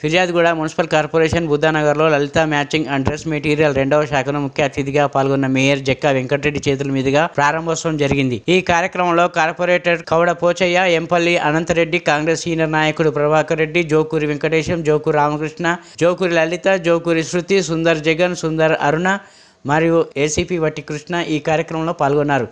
ఫిర్యాదుగూడ municipal corporation బుద్ధానగర్లో Lalitha matching and dress material రెండవ శాఖను ముఖ్య అతిథిగా పాల్గొన్న మేయర్ జక్కా వెంకటరెడ్డి చేతుల మీదుగా ప్రారంభోత్సవం జరిగింది. ఈ కార్యక్రమంలో కార్పొరేటర్ కౌడ పోచయ్య ఎంపల్లి అనంతరెడ్డి కాంగ్రెస్ సీనియర్ నాయకుడు ప్రభాకర్ రెడ్డి జోకూరి వెంకటేశం జోకూరి రామకృష్ణ జోకూరి లలిత జోకూరి శృతి సుందర్ జగన్ సుందర్ అరుణ మరియు ఏసీపీ వట్టి కృష్ణ ఈ కార్యక్రమంలో పాల్గొన్నారు.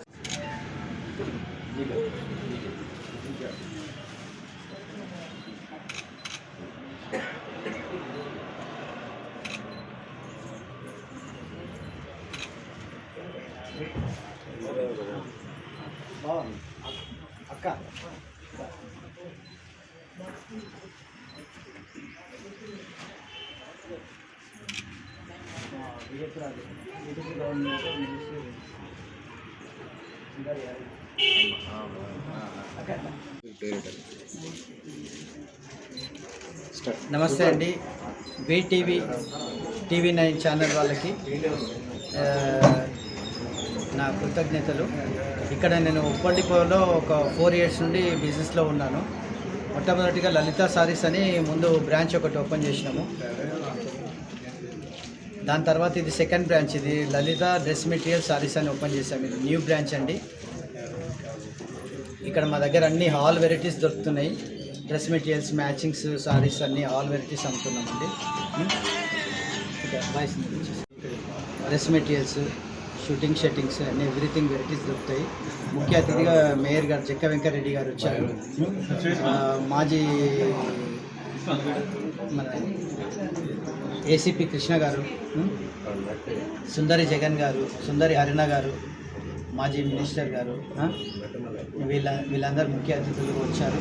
అక్క నమస్తే అండి. వీటీవీ టీవీ నైన్ ఛానల్ వాళ్ళకి నా కృతజ్ఞతలు. ఇక్కడ నేను ఉప్పల్లిపోలో ఒక ఫోర్ ఇయర్స్ నుండి బిజినెస్లో ఉన్నాను. మొట్టమొదటిగా లలిత సారీస్ అని ముందు బ్రాంచ్ ఒకటి ఓపెన్ చేసినాము. దాని తర్వాత ఇది సెకండ్ బ్రాంచ్. ఇది లలిత డ్రెస్ మెటీరియల్ సారీస్ అని ఓపెన్ చేసాము ఇది న్యూ బ్రాంచ్ అండి. ఇక్కడ మా దగ్గర అన్ని హాల్ వెరైటీస్ దొరుకుతున్నాయి. డ్రెస్ మెటీరియల్స్ మ్యాచింగ్స్ సారీస్ అన్ని all varieties అమ్ముతున్నామండి. Dress materials. Shooting shirtings అన్ని ఎవ్రీథింగ్ వెరైటీస్ దొరుకుతాయి. ముఖ్య అతిథిగా మేయర్ గారు జక్క వెంకరెడ్డి గారు వచ్చారు. మాజీ మన ఏసీపీ కృష్ణ గారు సుందరి జగన్ గారు సుందరి హరిణ గారు మాజీ మినిస్టర్ గారు వీళ్ళ వీళ్ళందరూ ముఖ్య అతిథులు వచ్చారు.